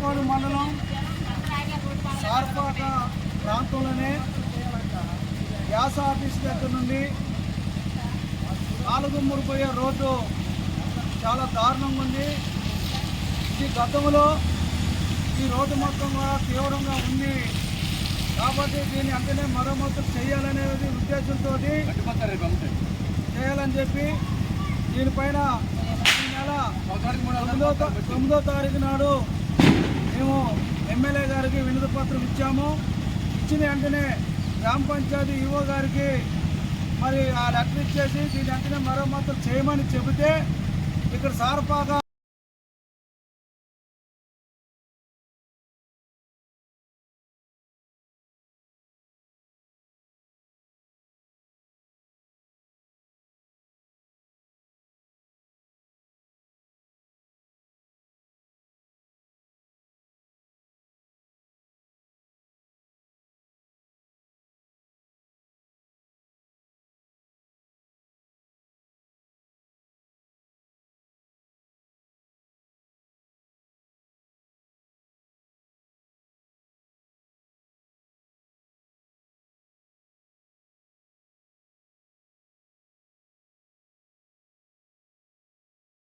బోర్పాడు మండలం సార్పాట ప్రాంతంలోనే gas office దగ్గర నుండి నాలుగు మురిపోయే రోడ్డు చాలా దారుణంగా ఉంది. ఈ గతంలో ఈ రోడ్డు మొత్తం కూడా తీవ్రంగా ఉంది. కాబట్టి దీన్ని అంటేనే మరమ్మతు చేయాలనేది ఉద్దేశంతో చేయాలని చెప్పి దీనిపైన తొమ్మిదో తారీఖు నాడు మేము ఎమ్మెల్యే గారికి వినతి పత్రం ఇచ్చాము. ఇచ్చిన వెంటనే గ్రామ పంచాయతీ ఈవో గారికి మరి ఆ లెటర్ ఇచ్చేసి దీని వెంటనే మరమ్మతులు చేయమని చెబితే ఇక్కడ సారపాక